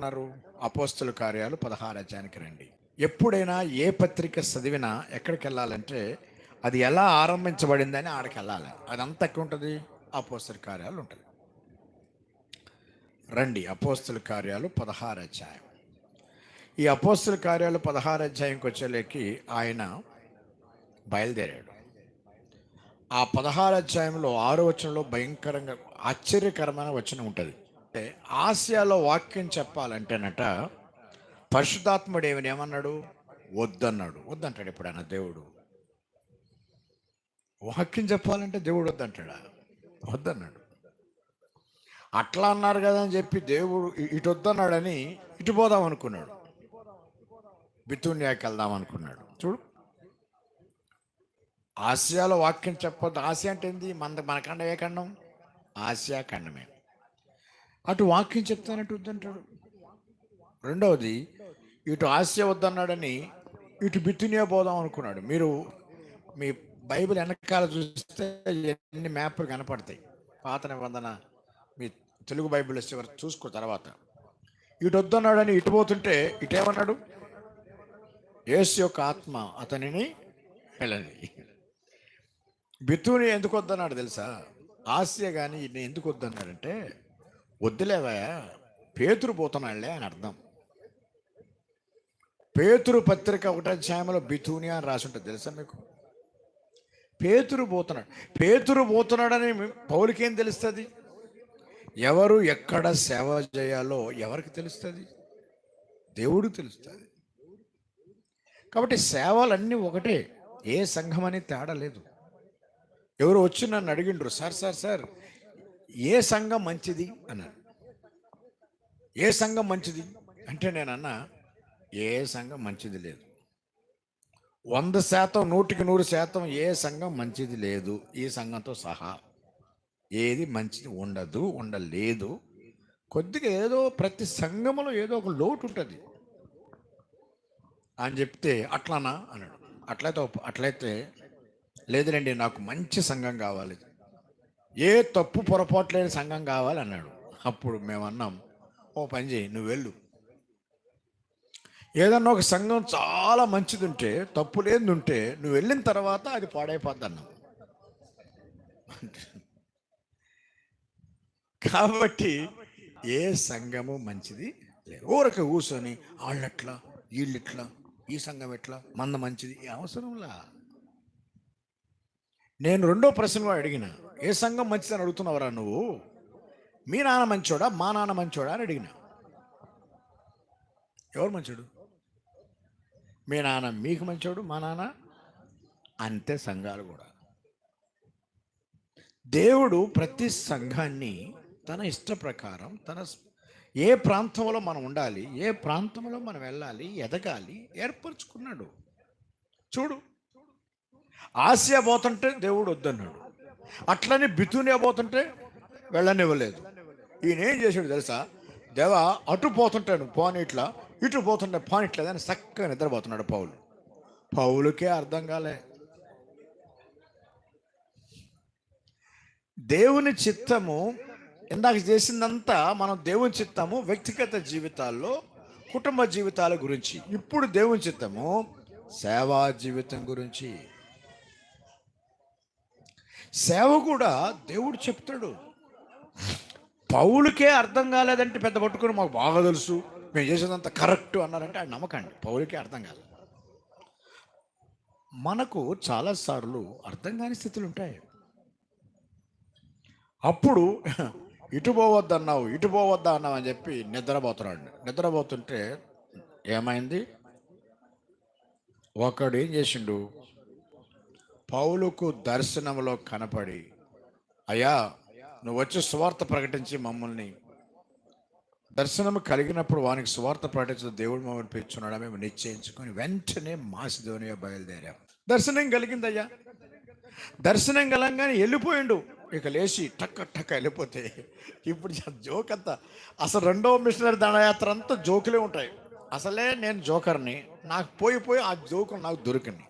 ఎక్కడున్నారు అపోస్తుల కార్యాలు పదహారు అధ్యాయానికి రండి. ఎప్పుడైనా ఏ పత్రిక చదివినా ఎక్కడికి వెళ్ళాలంటే అది ఎలా ఆరంభించబడిందని ఆడికి వెళ్ళాలి. అదంతా ఎక్కడ ఉంటుంది అపోస్తుల కార్యాలు ఉంటుంది. రండి. అపోస్తుల కార్యాలు పదహారు అధ్యాయం. ఈ అపోస్తుల కార్యాలు పదహారు అధ్యాయంకి వచ్చేలేకి ఆయన బయలుదేరాడు. ఆ పదహారు అధ్యాయంలో ఆరో వచనంలో భయంకరంగా ఆశ్చర్యకరమైన వచనం ఉంటుంది. ఆసియాలో వాక్యం చెప్పాలంటేనట పరిశుద్ధాత్ముడు ఏమని ఏమన్నాడు? వద్దన్నాడు. వద్దంటాడు ఎప్పుడైనా దేవుడు. వాక్యం చెప్పాలంటే దేవుడు వద్దంటాడా? వద్దన్నాడు. అట్లా అన్నారు కదా అని చెప్పి దేవుడు ఇటు వద్దన్నాడని ఇటు పోదాం అనుకున్నాడు. బితున్యాకి వెళ్దాం అనుకున్నాడు. చూడు. ఆసియాలో వాక్యం చెప్పొద్దు. ఆసియా అంటే ఏంది? మన మన ఖండం ఏ ఖండం? ఆసియా ఖండమే. అటు వాక్యం చెప్తానట్టు వద్దంటాడు. రెండవది ఇటు ఆసియా వద్దన్నాడని ఇటు బిత్తునే పోదాం అనుకున్నాడు. మీరు మీ బైబిల్ వెనకాల చూస్తే ఎన్ని మ్యాప్లు కనపడతాయి. పాత నిబంధన మీ తెలుగు బైబిల్ చివరి చూసుకో తర్వాత. ఇటు వద్దన్నాడని ఇటు పోతుంటే ఇటేమన్నాడు? యేసు యొక్క ఆత్మ అతనిని వెళ్ళని. బిత్తుని ఎందుకు వద్దన్నాడు తెలుసా? ఆస్య కానీ ఎందుకు వద్దన్నాడంటే వద్దులేవయా పేతురు పోతున్నాడులే అని అర్థం. పేతురు పత్రిక ఒకటి అధ్యాయంలో బితూనియా అని రాసి ఉంటుంది. తెలుసా మీకు? పేతురు పోతున్నాడు. పేతురు పోతున్నాడని పౌలికేం తెలుస్తుంది? ఎవరు ఎక్కడ సేవ చేయాలో ఎవరికి తెలుస్తుంది? దేవుడికి తెలుస్తుంది. కాబట్టి సేవలన్నీ ఒకటే. ఏ సంఘం అని తేడా లేదు. ఎవరు వచ్చి నన్ను అడిగిండ్రు సార్ సార్ సార్ ఏ సంఘం మంచిది అన్నారు ఏ సంఘం మంచిది అంటే నేను అన్నా ఏ సంఘం మంచిది లేదు. వంద శాతం నూటికి నూరు శాతం ఏ సంఘం మంచిది లేదు. ఈ సంఘంతో సహా ఏది మంచిది ఉండదు ఉండలేదు. కొద్దిగా ఏదో ప్రతి సంఘములో ఏదో ఒక లోటు ఉంటుంది. అని చెప్తే అట్లానా అన్నాడు. అట్లయితే ఒప్ప- అట్లయితే లేదులేండి నాకు మంచి సంఘం కావాలి. ఏ తప్పు పొరపాటు లేని సంఘం కావాలన్నాడు. అప్పుడు మేము అన్నాం ఓ పని చేయి నువ్వు వెళ్ళు. ఏదన్నా ఒక సంఘం చాలా మంచిది ఉంటే తప్పు లేని ఉంటే నువ్వు వెళ్ళిన తర్వాత అది పాడైపోద్ది అన్నాం. కాబట్టి ఏ సంఘము మంచిది లేదు. ఊరక కూర్చొని వాళ్ళెట్లా వీళ్ళెట్లా ఈ సంఘం ఎట్లా మంద మంచిది అవసరంలా? నేను రెండో ప్రశ్న అడిగిన ఏ సంఘం మంచిదని అడుగుతున్నావురా నువ్వు? మీ నాన్న మంచోడా మా నాన్న మంచోడా అని అడిగిన. ఎవరు మంచోడు? మీ నాన్న మీకు మంచోడు మా నాన్న? అంతే సంఘాలు కూడా. దేవుడు ప్రతి సంఘాన్ని తన ఇష్ట ప్రకారం తన ఏ ప్రాంతంలో మనం ఉండాలి ఏ ప్రాంతంలో మనం వెళ్ళాలి ఎదగాలి ఏర్పరచుకున్నాడు. చూడు. ఆసియా పోతుంటే దేవుడు వద్దన్నాడు. అట్లనే బితునే పోతుంటే వెళ్ళనివ్వలేదు. ఈయన ఏం చేశాడు తెలుసా? దేవా అటు పోతుంటాను పోని ఇట్లా ఇటు పోతుంటే పోని ఇట్లా అని చక్కగా నిద్రపోతున్నాడు పౌలు. పౌలుకే అర్థం కాలే. దేవుని చిత్తము ఇందాక చేసిందంతా మనం దేవుని చిత్తము వ్యక్తిగత జీవితాల్లో కుటుంబ జీవితాల గురించి. ఇప్పుడు దేవుని చిత్తము సేవా జీవితం గురించి. సేవ కూడా దేవుడు చెప్తాడు. పౌలుకే అర్థం కాలేదంటే పెద్ద పట్టుకుని మాకు బాగా తెలుసు. మేము చేసేదంతా కరెక్ట్ అన్నారంటే ఆయన నమ్మకండి. పౌలకే అర్థం కాలేదు. మనకు చాలాసార్లు అర్థం కాని స్థితులు ఉంటాయి. అప్పుడు ఇటు పోవద్దన్నావు ఇటు పోవద్దా అన్నావు అని చెప్పి నిద్రపోతున్నాడు. నిద్రపోతుంటే ఏమైంది? ఒకడు ఏం చేసిండు? పౌలుకు దర్శనంలో కనపడి అయ్యా నువ్వు వచ్చి స్వార్థ ప్రకటించి మమ్మల్ని. దర్శనం కలిగినప్పుడు వానికి స్వార్థ ప్రకటించిన దేవుడు మమ్మల్ని పెంచున్నాడా మేము నిశ్చయించుకొని వెంటనే మాసిధోనియా బయలుదేరాం. దర్శనం కలిగిందయ్యా. దర్శనం కలంగానే వెళ్ళిపోయిండు. ఇక లేచి టక్క టక్క వెళ్ళిపోతే ఇప్పుడు జోక్ అంతా. అసలు రెండవ మిషనరీ దండయాత్ర అంతా జోకులే ఉంటాయి. అసలే నేను జోకర్ని. నాకు పోయి పోయి ఆ జోకులు నాకు దొరికింది.